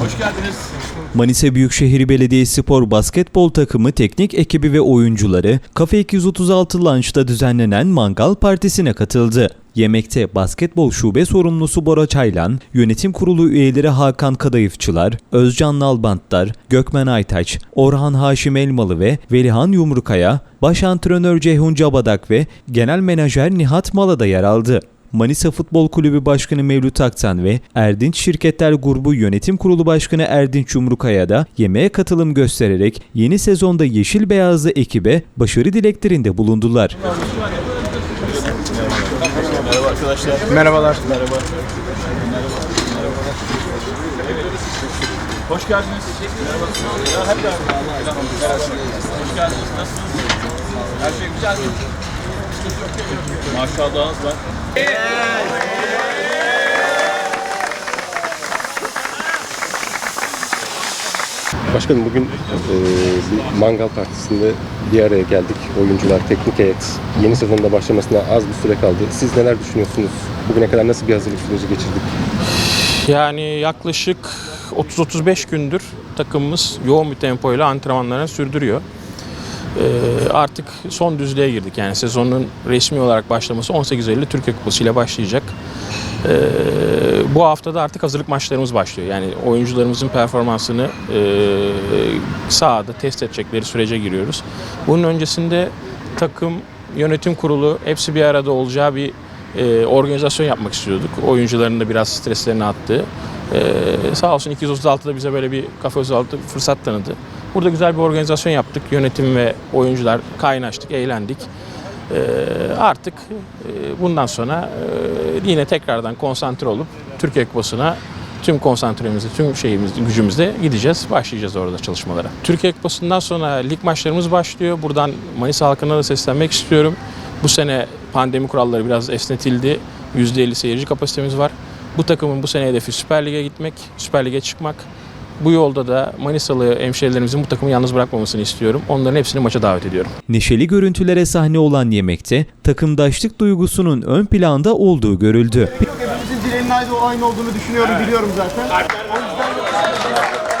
Hoş geldiniz. Manisa Büyükşehir Belediyespor basketbol takımı teknik ekibi ve oyuncuları Kafe 236 Lounge'da düzenlenen mangal partisine katıldı. Yemekte basketbol şube sorumlusu Bora Çaylan, yönetim kurulu üyeleri Hakan Kadayıfçılar, Özcan Nalbantlar, Gökmen Aytaç, Orhan Haşim Elmalı ve Velihan Yumrukaya, baş antrenör Ceyhun Cabadak ve genel menajer Nihat Mala da yer aldı. Manisa Futbol Kulübü Başkanı Mevlüt Aktan ve Erdinç Şirketler Grubu Yönetim Kurulu Başkanı Erdinç Yumrukaya da yemeğe katılım göstererek yeni sezonda Yeşil Beyazlı ekibe başarı dileklerinde bulundular. Merhaba arkadaşlar. Merhabalar. Merhaba. Hoş geldiniz. Merhaba. Ya hep beraber. Hoş geldiniz. Nasılsınız? Her şey güzel mi? Maşallahınız var. Başkanım bugün e, bir mangal partisinde bir araya geldik. Oyuncular, teknik heyet. Yeni sezonda başlamasına az bir süre kaldı. Siz neler düşünüyorsunuz? Bugüne kadar nasıl bir hazırlık süreci geçirdik? Yani yaklaşık 30-35 gündür takımımız yoğun bir tempoyla antrenmanlarını sürdürüyor. Ee, artık son düzlüğe girdik. Yani sezonun resmi olarak başlaması 18 Eylül Türkiye Kupası ile başlayacak. Ee, bu hafta da artık hazırlık maçlarımız başlıyor. Yani oyuncularımızın performansını e, sahada test edecekleri sürece giriyoruz. Bunun öncesinde takım, yönetim kurulu hepsi bir arada olacağı bir e, organizasyon yapmak istiyorduk. Oyuncuların da biraz streslerini attığı. E, sağ olsun 236'da bize böyle bir kafe 36 fırsat tanıdı. Burada güzel bir organizasyon yaptık. Yönetim ve oyuncular kaynaştık, eğlendik. E, artık e, bundan sonra e, yine tekrardan konsantre olup Türkiye Kupası'na tüm konsantremizle, tüm şeyimizle, gücümüzle gideceğiz. Başlayacağız orada çalışmalara. Türkiye Kupası'ndan sonra lig maçlarımız başlıyor. Buradan Manisa halkına da seslenmek istiyorum. Bu sene pandemi kuralları biraz esnetildi. %50 seyirci kapasitemiz var. Bu takımın bu sene hedefi Süper Lig'e gitmek, Süper Lig'e çıkmak. Bu yolda da Manisalı hemşehrilerimizin bu takımı yalnız bırakmamasını istiyorum. Onların hepsini maça davet ediyorum. Neşeli görüntülere sahne olan yemekte takımdaşlık duygusunun ön planda olduğu görüldü. Hepimizin dileğinin aynı, aynı olduğunu düşünüyorum, biliyorum zaten. O yüzden